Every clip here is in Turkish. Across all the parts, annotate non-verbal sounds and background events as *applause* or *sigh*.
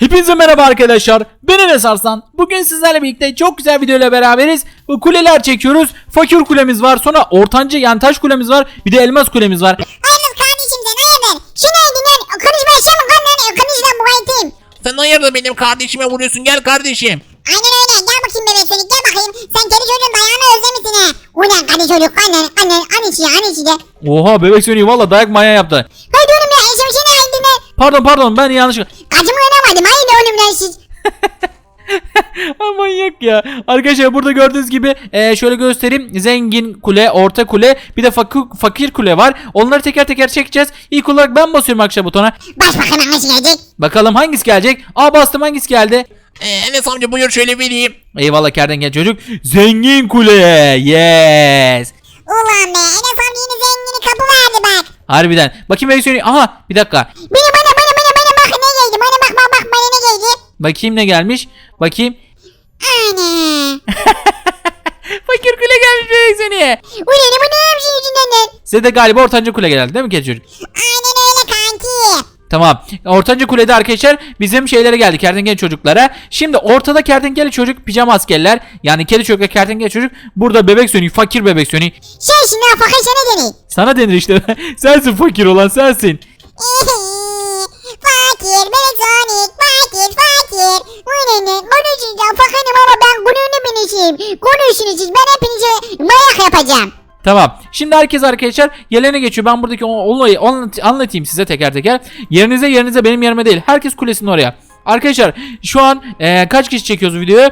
Hepinize merhaba arkadaşlar. Ben Enes Arslan. Bugün sizlerle birlikte çok güzel videoyla beraberiz. Bu kuleler çekiyoruz. Fakir kulemiz var. Sonra ortanca yani taş kulemiz var. Bir de elmas kulemiz var. Hayırdır kardeşim sen hayırdır? Şunu dinlen. Konuşma aşağı mı kanlarını? Konuşma bu ayeteyim. Sen hayırdır benim kardeşime vuruyorsun gel kardeşim. Aynen öyle. Gel bakayım bebek seni. Gel bakayım. Sen kedi çocuğun dayağını özlemişsin he. Ulan kedi çocuk. Kanlar. Kanlar. An içi ya. An içi de. Oha bebek sönüyor valla dayak maya yaptı. Haydi oğlum ya. Eşim seni haydi ne? Pardon pardon ben yanlış. Haydi oğlum lan siz. *laughs* Manyak ya. Arkadaşlar burada gördüğünüz gibi e, şöyle göstereyim. Zengin kule, orta kule, bir de fakir, fakir kule var. Onları teker teker çekeceğiz. İlk olarak ben basıyorum akşam butona. Başbakan hangisi gelecek? Bakalım hangisi gelecek? Aa bastım hangisi geldi? Ee, Enes amca buyur şöyle vereyim. Eyvallah kertenkele çocuk. Zengin kule. Yes. Ulan be. Enes amca yine zengini kapı verdi bak. Harbiden. Bakayım sönüyor. Aha bir dakika. Bana bana bana bana bana bak ne geldi? Bana bak bak bak bana ne geldi? Bakayım ne gelmiş. Bakayım. Ana. *laughs* Fakir kule gelmiş bebek sönüyor. Ulan bu ne yapsın yüzünden lan? Size de galiba ortanca kule geldi değil mi kedi çocuk? Aynen öyle kanki. Tamam. Ortanca kulede arkadaşlar bizim şeylere geldi kertenkele çocuklara. Şimdi ortada kertenkele çocuk pijama askerler. Yani kedi çocukla kertenkele çocuk. Burada bebek sönüyor. Fakir bebek sönüyor. Sen şimdi fakir sana deney. Sana denir işte. *laughs* sensin fakir olan sensin. *laughs* fakir, bebek fakir, fakir. Ulan konuşacağım fakirim ama ben gururlu birisiyim. Konuşun siz ben hepinize bayak yapacağım. Tamam. Şimdi herkes arkadaşlar yerlerine geçiyor. Ben buradaki olayı anlat- anlatayım size teker teker. Yerinize yerinize benim yerime değil. Herkes kulesinin oraya. Arkadaşlar şu an e, kaç kişi çekiyoruz videoyu?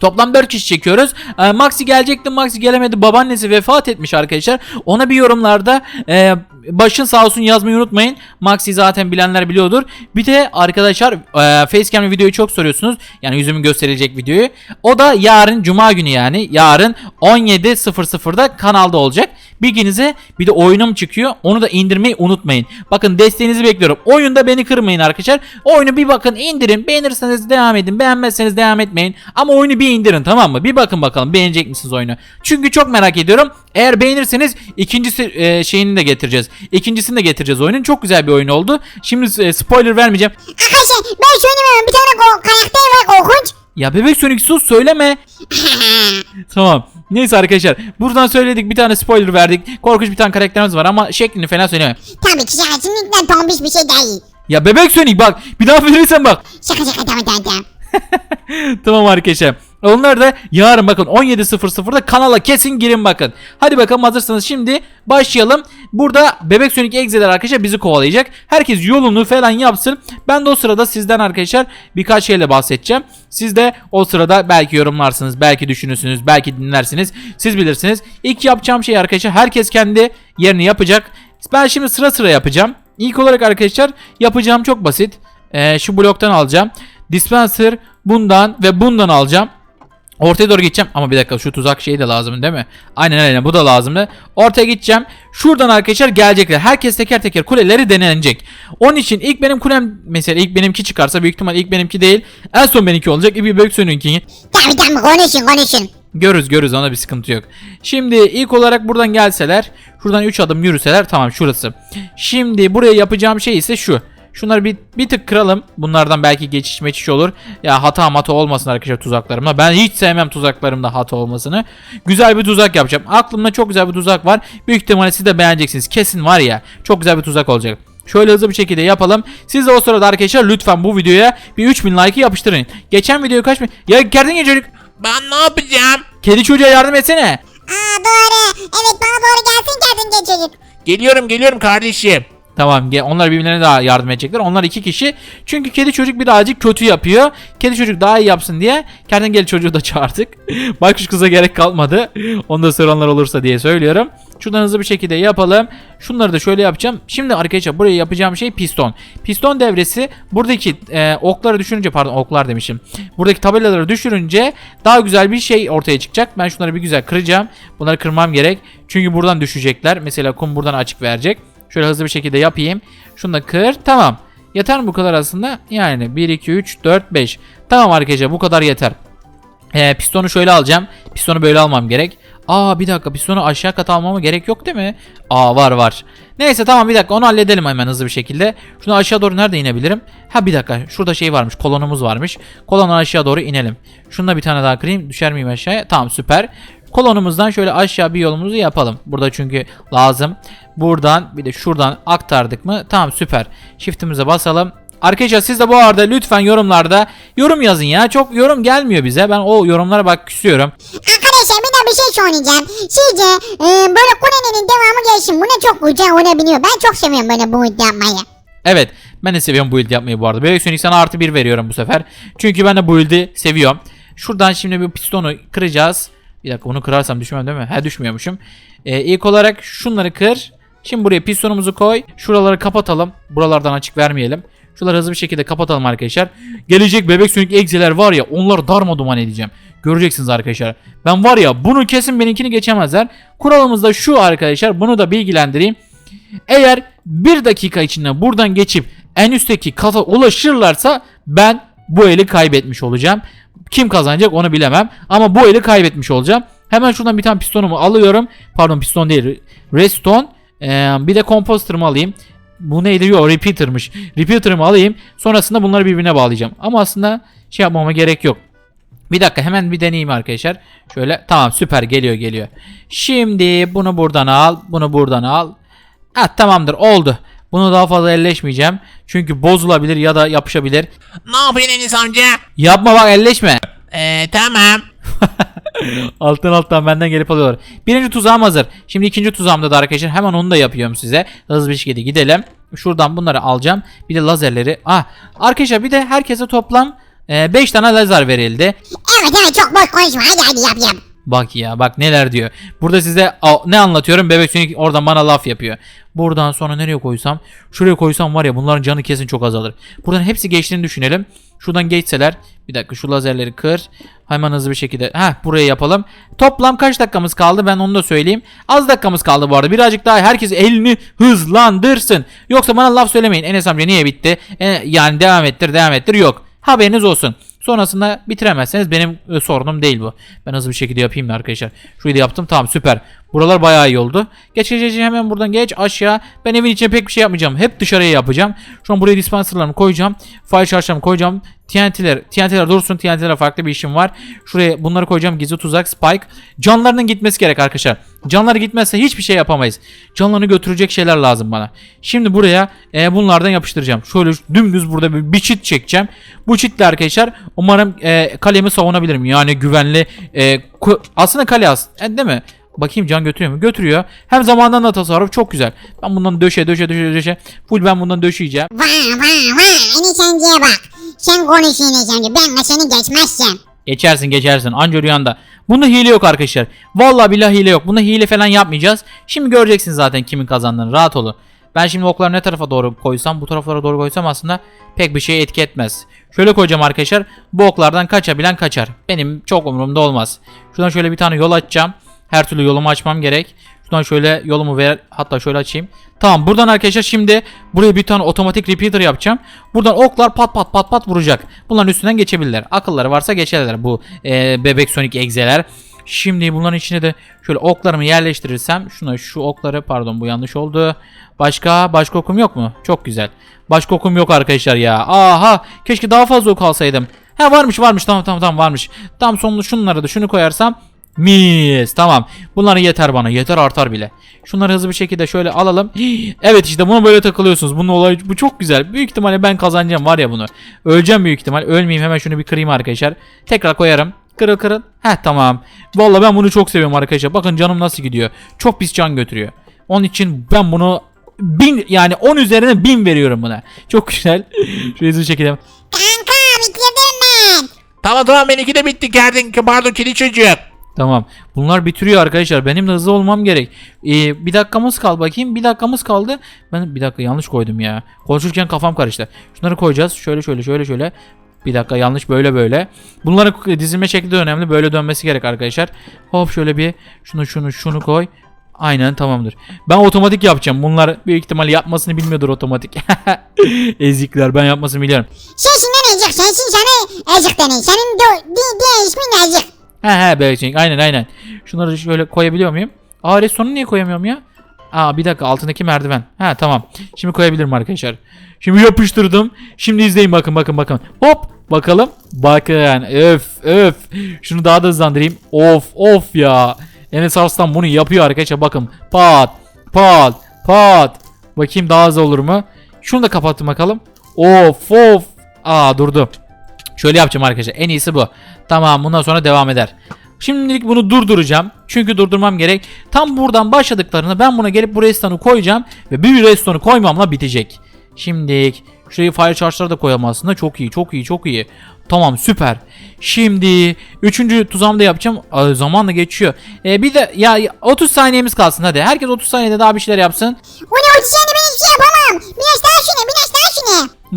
Toplam 4 kişi çekiyoruz. E, Maxi gelecekti. Maxi gelemedi. Babaannesi vefat etmiş arkadaşlar. Ona bir yorumlarda e, başın sağ olsun yazmayı unutmayın. Maxi zaten bilenler biliyordur. Bir de arkadaşlar e, Facecam'li videoyu çok soruyorsunuz. Yani yüzümü gösterilecek videoyu. O da yarın cuma günü yani. Yarın 17.00'da kanalda olacak. Bilginize bir de oyunum çıkıyor. Onu da indirmeyi unutmayın. Bakın desteğinizi bekliyorum. Oyunda beni kırmayın arkadaşlar. Oyunu bir bakın indirin. Beğenirseniz devam edin. Beğenmezseniz devam etmeyin. Ama oyunu bir indirin tamam mı? Bir bakın bakalım beğenecek misiniz oyunu? Çünkü çok merak ediyorum. Eğer beğenirseniz ikincisi e, şeyini de getireceğiz. İkincisini de getireceğiz oyunun. Çok güzel bir oyun oldu. Şimdi e, spoiler vermeyeceğim. Arkadaşlar ben söylemiyorum bir tane karakter var korkunç. Ya bebek Sonic sus söyleme. *laughs* Tamam. Neyse arkadaşlar. Buradan söyledik bir tane spoiler verdik. Korkunç bir tane karakterimiz var ama şeklini falan söyleme. Tabii ki kesinlikle tombiş bir şey değil. Ya bebek Sonic bak. Bir daha verirsen bak. Şaka şaka tamam tamam tamam. *laughs* tamam arkadaşlar. Onlar da yarın bakın 17.00'da kanala kesin girin bakın. Hadi bakalım hazırsanız şimdi başlayalım. Burada Bebek Sonic Exe'ler arkadaşlar bizi kovalayacak. Herkes yolunu falan yapsın. Ben de o sırada sizden arkadaşlar birkaç şeyle bahsedeceğim. Siz de o sırada belki yorumlarsınız, belki düşünürsünüz, belki dinlersiniz. Siz bilirsiniz. İlk yapacağım şey arkadaşlar herkes kendi yerini yapacak. Ben şimdi sıra sıra yapacağım. İlk olarak arkadaşlar yapacağım çok basit. Ee, şu bloktan alacağım. Dispenser bundan ve bundan alacağım. Ortaya doğru gideceğim ama bir dakika şu tuzak şeyi de lazım değil mi? Aynen aynen bu da lazımdı. Ortaya gideceğim. Şuradan arkadaşlar gelecekler. Herkes teker teker kuleleri denenecek. Onun için ilk benim kulem mesela ilk benimki çıkarsa büyük ihtimal ilk benimki değil. En son benimki olacak. Bir büyük sönünki. Tabii tabii konuşun konuşun. Görürüz görürüz ona bir sıkıntı yok. Şimdi ilk olarak buradan gelseler. Şuradan 3 adım yürüseler tamam şurası. Şimdi buraya yapacağım şey ise şu. Şunları bir, bir tık kıralım. Bunlardan belki geçiş meçiş olur. Ya hata mata olmasın arkadaşlar tuzaklarımda. Ben hiç sevmem tuzaklarımda hata olmasını. Güzel bir tuzak yapacağım. Aklımda çok güzel bir tuzak var. Büyük ihtimalle siz de beğeneceksiniz. Kesin var ya. Çok güzel bir tuzak olacak. Şöyle hızlı bir şekilde yapalım. Siz de o sırada arkadaşlar lütfen bu videoya bir 3000 like yapıştırın. Geçen video kaç bin? Ya kertenkele çocuk. Ben ne yapacağım? Kedi çocuğa yardım etsene. Aa doğru. Evet bana doğru gelsin geldin genç çocuk. Geliyorum geliyorum kardeşim. Tamam onlar birbirlerine daha yardım edecekler. Onlar iki kişi. Çünkü kedi çocuk birazcık kötü yapıyor. Kedi çocuk daha iyi yapsın diye kertenkele çocuğu da çağırdık. *laughs* Baykuş kıza gerek kalmadı. Onu da soranlar olursa diye söylüyorum. Şuradan hızlı bir şekilde yapalım. Şunları da şöyle yapacağım. Şimdi arkadaşlar buraya yapacağım şey piston. Piston devresi buradaki e, okları düşürünce pardon oklar demişim. Buradaki tabelaları düşürünce daha güzel bir şey ortaya çıkacak. Ben şunları bir güzel kıracağım. Bunları kırmam gerek. Çünkü buradan düşecekler. Mesela kum buradan açık verecek. Şöyle hızlı bir şekilde yapayım. Şunu da kır. Tamam. Yeter mi bu kadar aslında? Yani 1, 2, 3, 4, 5. Tamam arkadaşlar bu kadar yeter. Ee, pistonu şöyle alacağım. Pistonu böyle almam gerek. Aa bir dakika pistonu aşağı kat almama gerek yok değil mi? Aa var var. Neyse tamam bir dakika onu halledelim hemen hızlı bir şekilde. Şunu aşağı doğru nerede inebilirim? Ha bir dakika şurada şey varmış kolonumuz varmış. Kolondan aşağı doğru inelim. Şununla bir tane daha kırayım düşer miyim aşağıya? Tamam süper. Kolonumuzdan şöyle aşağı bir yolumuzu yapalım. Burada çünkü lazım. Buradan bir de şuradan aktardık mı? Tamam süper. Shift'imize basalım. Arkadaşlar siz de bu arada lütfen yorumlarda yorum yazın ya. Çok yorum gelmiyor bize. Ben o yorumlara bak küsüyorum. Arkadaşlar bir de bir şey söyleyeceğim. Sizce e, böyle kulenin devamı gelsin. Bu ne çok güzel olabiliyor. Ben çok seviyorum böyle bu yapmayı. Evet ben de seviyorum bu build yapmayı bu arada. Bebek Sonic sana artı bir veriyorum bu sefer. Çünkü ben de bu build'i seviyorum. Şuradan şimdi bir pistonu kıracağız. Bir dakika bunu kırarsam düşmem değil mi? He düşmüyormuşum. Ee, ilk olarak şunları kır. Şimdi buraya pistonumuzu koy. Şuraları kapatalım. Buralardan açık vermeyelim. Şuraları hızlı bir şekilde kapatalım arkadaşlar. Gelecek bebek sönük egzeler var ya onları darmaduman edeceğim. Göreceksiniz arkadaşlar. Ben var ya bunu kesin benimkini geçemezler. Kuralımız da şu arkadaşlar. Bunu da bilgilendireyim. Eğer bir dakika içinde buradan geçip en üstteki kata ulaşırlarsa ben bu eli kaybetmiş olacağım. Kim kazanacak onu bilemem. Ama bu eli kaybetmiş olacağım. Hemen şuradan bir tane pistonumu alıyorum. Pardon piston değil. Redstone. Ee, bir de composter'ımı alayım. Bu neydi? Yok repeater'mış. Repeater'ımı alayım. Sonrasında bunları birbirine bağlayacağım. Ama aslında şey yapmama gerek yok. Bir dakika hemen bir deneyeyim arkadaşlar. Şöyle tamam süper geliyor geliyor. Şimdi bunu buradan al. Bunu buradan al. Ha tamamdır oldu. Bunu daha fazla elleşmeyeceğim. Çünkü bozulabilir ya da yapışabilir. Ne yapıyorsun amca? Yapma bak elleşme. Ee, tamam. *laughs* alttan alttan benden gelip alıyorlar. Birinci tuzağım hazır. Şimdi ikinci tuzağımda da arkadaşlar hemen onu da yapıyorum size. Hızlı bir şekilde gidelim. Şuradan bunları alacağım. Bir de lazerleri. Ah arkadaşlar bir de herkese toplam 5 tane lazer verildi. Evet evet çok boş konuşma. Hadi hadi yap yap. Bak ya bak neler diyor. Burada size ne anlatıyorum bebek sönük oradan bana laf yapıyor. Buradan sonra nereye koysam? Şuraya koysam var ya bunların canı kesin çok azalır. Buradan hepsi geçtiğini düşünelim. Şuradan geçseler. Bir dakika şu lazerleri kır. Hemen hızlı bir şekilde. Heh buraya yapalım. Toplam kaç dakikamız kaldı ben onu da söyleyeyim. Az dakikamız kaldı bu arada. Birazcık daha herkes elini hızlandırsın. Yoksa bana laf söylemeyin. Enes amca niye bitti? E, yani devam ettir devam ettir yok. Haberiniz olsun. Sonrasında bitiremezseniz benim e, sorunum değil bu. Ben hızlı bir şekilde yapayım da arkadaşlar. Şurayı da yaptım. Tamam süper. Buralar bayağı iyi oldu. Geç geç geç hemen buradan geç aşağı. Ben evin içine pek bir şey yapmayacağım. Hep dışarıya yapacağım. Şu an buraya dispenserlarımı koyacağım. Fire charge'larımı koyacağım. TNT'ler, TNT'ler dursun. TNT'ler farklı bir işim var. Şuraya bunları koyacağım. Gizli tuzak, spike. Canlarının gitmesi gerek arkadaşlar. Canları gitmezse hiçbir şey yapamayız. Canlarını götürecek şeyler lazım bana. Şimdi buraya e, bunlardan yapıştıracağım. Şöyle dümdüz burada bir, bir çit çekeceğim. Bu çitle arkadaşlar umarım e, kalemi savunabilirim. Yani güvenli. E, aslında kale as e, değil mi? Bakayım can götürüyor mu? Götürüyor. Hem zamandan da tasarruf çok güzel. Ben bundan döşe döşe döşe döşe. Full ben bundan döşeyeceğim. Vay vay. Enes amcaya bak. Sen konuş amca. Ben de seni geçmezsem. Geçersin geçersin anca rüyanda. Bunda hile yok arkadaşlar. Vallahi billahi hile yok. Bunda hile falan yapmayacağız. Şimdi göreceksiniz zaten kimin kazandığını. Rahat olun. Ben şimdi okları ne tarafa doğru koysam, bu taraflara doğru koysam aslında pek bir şey etki etmez. Şöyle koyacağım arkadaşlar. Bu oklardan kaçabilen kaçar. Benim çok umurumda olmaz. Şuradan şöyle bir tane yol açacağım. Her türlü yolumu açmam gerek. Şuradan şöyle yolumu ver hatta şöyle açayım. Tamam buradan arkadaşlar şimdi buraya bir tane otomatik repeater yapacağım. Buradan oklar pat pat pat pat vuracak. Bunların üstünden geçebilirler. Akılları varsa geçerler bu e, bebek Sonic egzeler. Şimdi bunların içine de şöyle oklarımı yerleştirirsem şuna şu okları pardon bu yanlış oldu. Başka başka okum yok mu? Çok güzel. Başka okum yok arkadaşlar ya. Aha keşke daha fazla ok alsaydım. Ha varmış varmış tamam tamam tamam varmış. Tam sonunu şunlara da şunu koyarsam Mis tamam. Bunlar yeter bana. Yeter artar bile. Şunları hızlı bir şekilde şöyle alalım. Hii, *gasps* Evet işte bunu böyle takılıyorsunuz. Bunun olayı bu çok güzel. Büyük ihtimalle ben kazanacağım var ya bunu. Öleceğim büyük ihtimal. Ölmeyeyim hemen şunu bir kırayım arkadaşlar. Tekrar koyarım. Kırıl kırıl. Heh tamam. Vallahi ben bunu çok seviyorum arkadaşlar. Bakın canım nasıl gidiyor. Çok pis can götürüyor. Onun için ben bunu bin yani 10 üzerine 1000 veriyorum buna. Çok güzel. *laughs* Şöyle hızlı çekelim. Kanka bitirdim ben. Tamam tamam benimki de bitti kerdin. Pardon kedi çocuk. Tamam. Bunlar bitiriyor arkadaşlar. Benim de hızlı olmam gerek. Ee, bir dakikamız kaldı bakayım. Bir dakikamız kaldı. Ben bir dakika yanlış koydum ya. Konuşurken kafam karıştı. Şunları koyacağız. Şöyle şöyle şöyle şöyle. Bir dakika yanlış böyle böyle. Bunların dizilme şekli de önemli. Böyle dönmesi gerek arkadaşlar. Hop şöyle bir şunu şunu şunu koy. Aynen tamamdır. Ben otomatik yapacağım. Bunlar büyük ihtimalle yapmasını bilmiyordur otomatik. *laughs* Ezikler ben yapmasını biliyorum. Sensin lan Ezik. Sensin sana Ezik denen. Senin de ismin Ezik. He he bebek Sonic aynen aynen. Şunları şöyle koyabiliyor muyum? Aa restoranu niye koyamıyorum ya? Aa bir dakika altındaki merdiven. Ha tamam. Şimdi koyabilirim arkadaşlar. Şimdi yapıştırdım. Şimdi izleyin bakın bakın bakın. Hop bakalım. Bakın öf öf. Şunu daha da hızlandırayım. Of of ya. Enes Arslan bunu yapıyor arkadaşlar bakın. Pat pat pat. Bakayım daha hızlı olur mu? Şunu da kapattım bakalım. Of of. Aa durdu. Şöyle yapacağım arkadaşlar. En iyisi bu. Tamam bundan sonra devam eder. Şimdilik bunu durduracağım. Çünkü durdurmam gerek. Tam buradan başladıklarında ben buna gelip bu restoranı koyacağım. Ve bir restoranı koymamla bitecek. Şimdilik şurayı fire charge'ları da koyalım aslında. Çok iyi çok iyi çok iyi. Tamam süper. Şimdi üçüncü tuzağımı da yapacağım. Aa, zaman da geçiyor. Ee, bir de ya 30 saniyemiz kalsın hadi. Herkes 30 saniyede daha bir şeyler yapsın. O ne oldu seni ben hiçbir şey yapamam. Biraz daha şunu.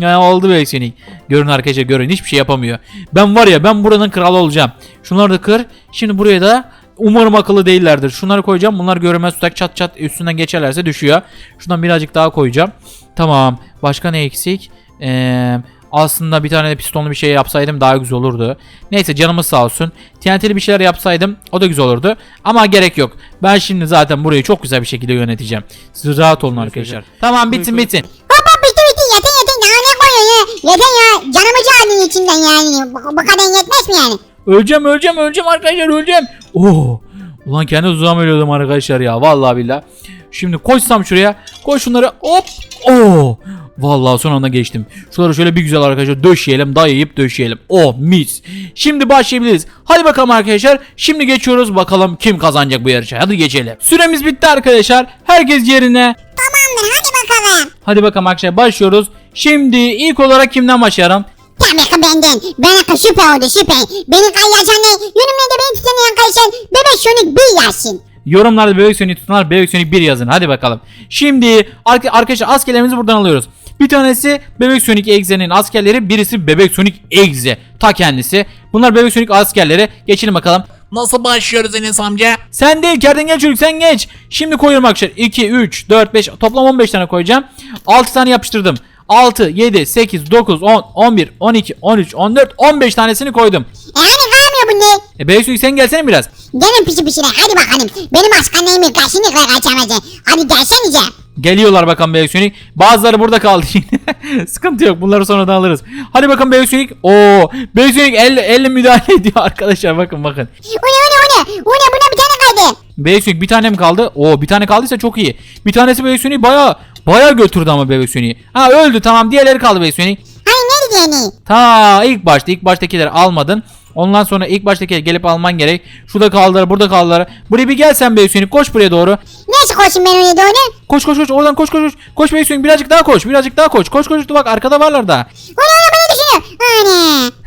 Ya oldu be seni. Görün arkadaşlar görün hiçbir şey yapamıyor. Ben var ya ben buranın kralı olacağım. Şunları da kır. Şimdi buraya da umarım akıllı değillerdir. Şunları koyacağım. Bunlar görünmez tutak çat çat üstünden geçerlerse düşüyor. Şundan birazcık daha koyacağım. Tamam. Başka ne eksik? Eee aslında bir tane de pistonlu bir şey yapsaydım daha güzel olurdu. Neyse canımız sağ olsun. TNT'li bir şeyler yapsaydım o da güzel olurdu. Ama gerek yok. Ben şimdi zaten burayı çok güzel bir şekilde yöneteceğim. Siz rahat olun arkadaşlar. Tamam bitsin bitsin. Hop hop bitti bitti yeter yeter daha ne koyuyorsun ya. Yeter ya canımı cahilin içinden yani. Bu, bu kadar yetmez mi yani? Öleceğim öleceğim öleceğim arkadaşlar öleceğim. Oo. Ulan kendi tuzağıma ölüyordum arkadaşlar ya. Vallahi billah. Şimdi koşsam şuraya. Koy şunları. Hop. Oo. Vallahi son anda geçtim. Şunları şöyle bir güzel arkadaşlar döşeyelim. Dayayıp döşeyelim. Oh mis. Şimdi başlayabiliriz. Hadi bakalım arkadaşlar. Şimdi geçiyoruz. Bakalım kim kazanacak bu yarışı. Hadi geçelim. Süremiz bitti arkadaşlar. Herkes yerine. Tamamdır hadi bakalım. Hadi bakalım arkadaşlar başlıyoruz. Şimdi ilk olarak kimden başlayalım? Tabii ki benden. Ben süper oldu süper. Beni? Yönümle de beni tutan arkadaşlar. Bebek Sonic bir yazsın. Yorumlarda bebek sönük tutanlar bebek sönük bir yazın. Hadi bakalım. Şimdi arka- arkadaşlar askerlerimizi buradan alıyoruz. Bir tanesi bebek sönük egzenin askerleri. Birisi bebek sönük egze. Ta kendisi. Bunlar bebek sönük askerleri. Geçelim bakalım. Nasıl başlıyoruz Enes amca? Sen değil kertenkele çocuk sen geç. Şimdi koyuyorum arkadaşlar. 2, 3, 4, 5 toplam 15 tane koyacağım. 6 tane yapıştırdım. 6, 7, 8, 9, 10, 11, 12, 13, 14, 15 tanesini koydum. Hani kalmıyor bu ne? E sönük sen gelsene biraz. Gelin pisi pisine hadi bakalım. Benim askerlerimi kesinlikle kaçamayacak. Hadi gelsenize. Geliyorlar bakalım Bebek Sonic. Bazıları burada kaldı yine. *laughs* Sıkıntı yok. Bunları sonradan alırız. Hadi bakalım Bebek Sonic. Oo, Bebek Sonic elle, elle müdahale *laughs* ediyor arkadaşlar. Bakın bakın. O ne o ne o ne? O ne buna bir tane kaydı. Bebek Sonic bir tane mi kaldı? Oo, bir tane kaldıysa çok iyi. Bir tanesi Bebek Sonic baya götürdü ama Bebek Sonic'i. Ha öldü tamam. Diğerleri kaldı Bebek Sonic. Hani nerede yani? Ta ilk başta ilk baştakileri almadın. Ondan sonra ilk baştakileri gelip alman gerek. Şurada kaldılar, burada kaldılar. Buraya bir gel sen Bebek Sonic. Koş buraya doğru. Nasıl koşayım ben oraya doğru? Koş koş koş oradan koş koş koş. Koş Bebek Sonic birazcık daha koş. Birazcık daha koş. Koş koş. Bak arkada varlar da. O ne o ne bana düşünüyor. Hani. *laughs*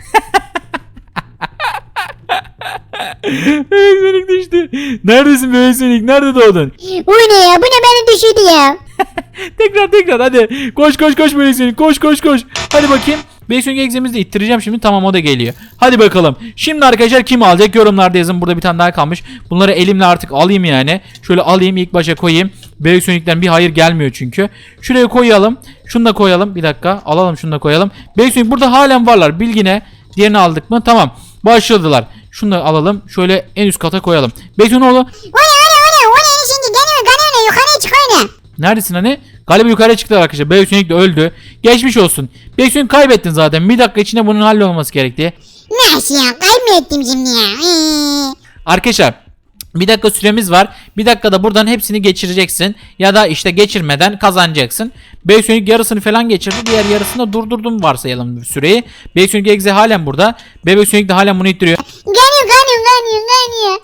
*laughs* Bebek Sonic düştü. Neredesin Bebek Sonic? Nerede doğdun? O ne ya bu ne beni düşürdü ya. *laughs* tekrar tekrar hadi. Koş koş koş Bebek Sonic. Koş koş koş. Hadi bakayım. Sonic egzemizi de ittireceğim şimdi. Tamam o da geliyor. Hadi bakalım. Şimdi arkadaşlar kim alacak? Yorumlarda yazın. Burada bir tane daha kalmış. Bunları elimle artık alayım yani. Şöyle alayım ilk başa koyayım. Bebek Sonic'ten bir hayır gelmiyor çünkü. Şuraya koyalım. Şunu da koyalım. Bir dakika. Alalım şunu da koyalım. Bebek Sonic burada halen varlar. Bilgine. Diğerini aldık mı? Tamam. Başladılar. Şunu da alalım. Şöyle en üst kata koyalım. Bebek Sonic oğlu. O ne o ne o ne? O ne şimdi geliyor geliyor yukarıya çıkıyor ne? Neredesin hani? Galiba yukarıya çıktılar arkadaşlar. Bebek Sonic de öldü. Geçmiş olsun. Bebek Sonic kaybettin zaten. Bir dakika içinde bunun hallolması gerekti. Nasıl ya kaybettim şimdi ya. Ee. Arkadaşlar bir dakika süremiz var. Bir dakikada buradan hepsini geçireceksin. Ya da işte geçirmeden kazanacaksın. Bebek Sonic yarısını falan geçirdi. Diğer yarısını durdurdum varsayalım süreyi. Bebek Sonic Exe halen burada. Bebek de halen bunu ittiriyor. Geliyor geliyor geliyor geliyor.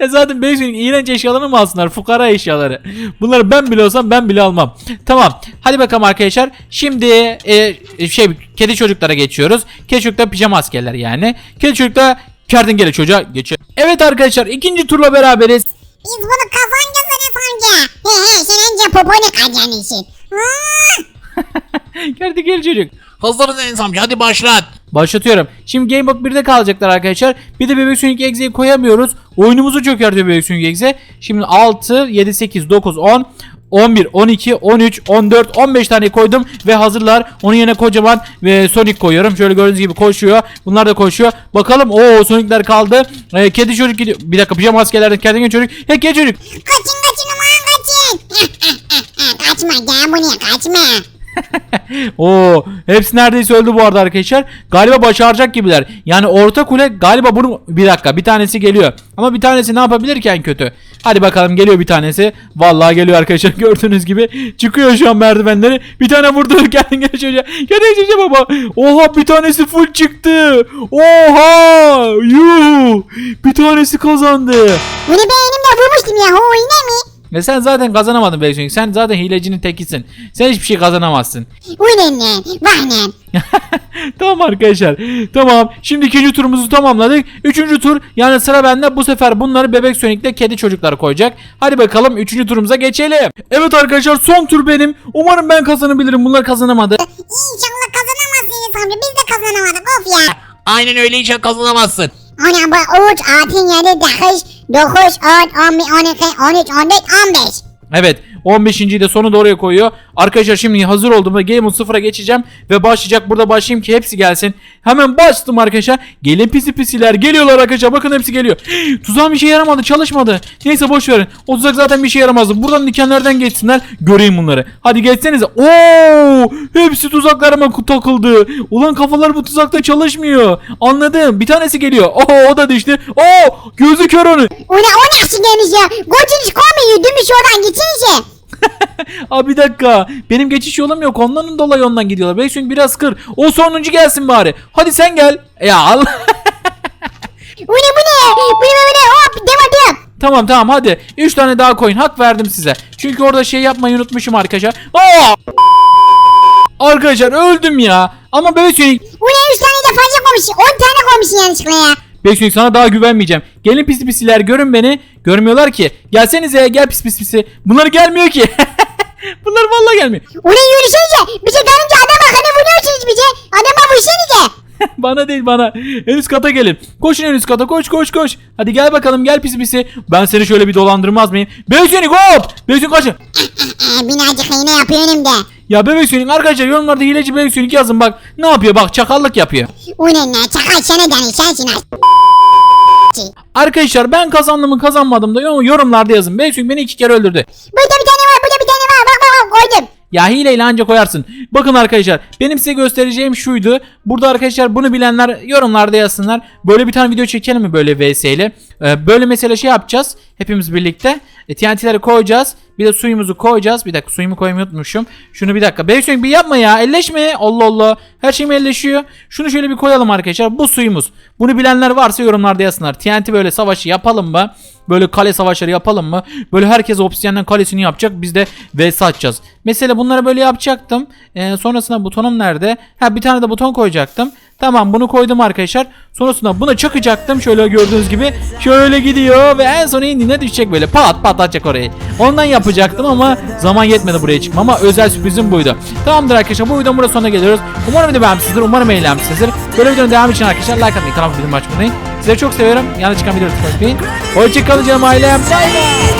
Ya zaten Bebek Sonic iğrenç eşyalarını mı alsınlar? Fukara eşyaları. Bunları ben bile olsam ben bile almam. Tamam. Hadi bakalım arkadaşlar. Şimdi e, şey kedi çocuklara geçiyoruz. Kedi çocuklar pijama askerler yani. Kedi çocuklar kertenkele çocuğa geçiyor. Evet arkadaşlar ikinci turla beraberiz. Biz bunu kazanacağız Enes amca. He he sen önce poponu kazanırsın. kertenkele *laughs* çocuk. Hazırız Enes amca hadi başlat. Başlatıyorum. Şimdi Gamebot 1'de kalacaklar arkadaşlar. Bir de Bebek Sonic Exe'yi koyamıyoruz. Oyunumuzu çökertiyor Bebek Sonic Exe. Şimdi 6, 7, 8, 9, 10, 11, 12, 13, 14, 15 tane koydum ve hazırlar. Onun yerine kocaman ve Sonic koyuyorum. Şöyle gördüğünüz gibi koşuyor. Bunlar da koşuyor. Bakalım o Sonic'ler kaldı. Ee, kedi çocuk gidiyor. Bir dakika pijama maskelerden kendine çocuk. He kedi çocuk. Kaçın kaçın ulan kaçın. *laughs* kaçma gel buraya kaçma. *laughs* Oo, hepsi neredeyse öldü bu arada arkadaşlar. Galiba başaracak gibiler. Yani orta kule galiba bunu bir dakika bir tanesi geliyor. Ama bir tanesi ne yapabilir ki en kötü? Hadi bakalım geliyor bir tanesi. Vallahi geliyor arkadaşlar *laughs* gördüğünüz gibi. Çıkıyor şu an merdivenleri. Bir tane vurdu *laughs* kendin gel çocuğa. Baba. Oha bir tanesi full çıktı. Oha! Yuh! Bir tanesi kazandı. Bunu ben elimle vurmuştum ya. O yine mi? Ve sen zaten kazanamadın Beysun. Sen zaten hilecinin tekisin. Sen hiçbir şey kazanamazsın. Ulan lan. Vah lan. *laughs* tamam arkadaşlar. Tamam. Şimdi ikinci turumuzu tamamladık. Üçüncü tur yani sıra bende. Bu sefer bunları bebek Sonic'te kedi çocuklar koyacak. Hadi bakalım üçüncü turumuza geçelim. Evet arkadaşlar son tur benim. Umarım ben kazanabilirim. Bunlar kazanamadı. İnşallah kazanamazsınız amca. Biz de kazanamadık of ya. Aynen öyle hiç kazanamazsın. Ana bu 3, 6, 7, 9, 9, 10, 11, 12, 13, 14, 15. Evet 15.yi de sonu da oraya koyuyor. Arkadaşlar şimdi hazır oldum ve Game Mode 0'a geçeceğim. Ve başlayacak burada başlayayım ki hepsi gelsin. Hemen bastım arkadaşlar. Gelin pisi pisiler geliyorlar arkadaşlar. Bakın hepsi geliyor. *gasps* Tuzağım bir şey yaramadı çalışmadı. Neyse boş verin. O tuzak zaten bir şey yaramazdı. Buradan dikenlerden geçsinler. Göreyim bunları. Hadi geçsenize. Oo! Hepsi tuzaklarıma takıldı. Ulan kafalar bu tuzakta çalışmıyor. Anladım. Bir tanesi geliyor. Oo o da düştü. Oo! Gözü kör onun. Ula o nasıl gelmiş ya? Koçunuz koymuyor. Dümüş oradan gitsinize. Abi bir dakika. Benim geçiş yolum yok. Onların dolayı ondan gidiyorlar. Beysun biraz kır. O sonuncu gelsin bari. Hadi sen gel. Ya Allah. *laughs* Ula bu ne? Bu ne bu ne? Hop devam devam. tamam tamam hadi. 3 tane daha koyun. Hak verdim size. Çünkü orada şey yapmayı unutmuşum arkadaşlar. Aa! Arkadaşlar öldüm ya. Ama Beysun Ula 3 tane de fazla koymuş. 10 tane koymuş yanlışlıkla ya. Beysun sana daha güvenmeyeceğim. Gelin pis pisiler görün beni. Görmüyorlar ki. Gelsenize gel pis pis pisi. Bunlar gelmiyor ki. *laughs* Bunlar vallahi gelmiyor. Ula yürüsenize. Bize karınca adama hani vuruyorsunuz bize. Adama vursenize. *laughs* bana değil bana. En üst kata gelin. Koşun en üst kata koş koş koş. Hadi gel bakalım gel pisi pisi. Ben seni şöyle bir dolandırmaz mıyım? Sonic hop. Sonic kaçın. *laughs* Ee, binacık iğne yapıyor önümde. Ya Bebek Sonic arkadaşlar yorumlarda hileci Bebek Sonic yazın bak. Ne yapıyor bak çakallık yapıyor. Ula ne? Çakal sana dani sensin. Arkadaşlar ben kazandım mı kazanmadım da yor- yorumlarda yazın. Bebek Sonic beni iki kere öldürdü. Var. Burada bir tane var. Bak bak bak koydum. Ya hileyle anca koyarsın. Bakın arkadaşlar benim size göstereceğim şuydu. Burada arkadaşlar bunu bilenler yorumlarda yazsınlar. Böyle bir tane video çekelim mi böyle vs ile? Ee, böyle mesela şey yapacağız. Hepimiz birlikte. E, TNT'leri koyacağız. Bir de suyumuzu koyacağız. Bir dakika suyumu koymayı unutmuşum. Şunu bir dakika. Beysun bir yapma ya. Elleşme. Allah Allah. Her şeyim elleşiyor. Şunu şöyle bir koyalım arkadaşlar. Bu suyumuz. Bunu bilenler varsa yorumlarda yazsınlar. TNT böyle savaşı yapalım mı? Böyle kale savaşları yapalım mı? Böyle herkes obsidiyenden kalesini yapacak. Biz de vs atacağız. Mesela bunları böyle yapacaktım. Ee, sonrasında butonum nerede? Ha bir tane de buton koyacaktım. Tamam bunu koydum arkadaşlar. Sonrasında buna çakacaktım. Şöyle gördüğünüz gibi. Şöyle gidiyor ve en son indiğinde düşecek böyle. Pat patlatacak orayı. Ondan yapacaktım ama zaman yetmedi buraya çıkmama. Özel sürprizim buydu. Tamamdır arkadaşlar bu videonun burada sonuna geliyoruz. Umarım video beğenmişsinizdir. Umarım eğlenmişsinizdir. Böyle videonun devamı için arkadaşlar like atmayı, kanalıma bildirim açmayı unutmayın. Sizleri çok seviyorum. Yanlış çıkan videoları tıklamayı unutmayın. Hoşçakalın canım ailem. Bay bay.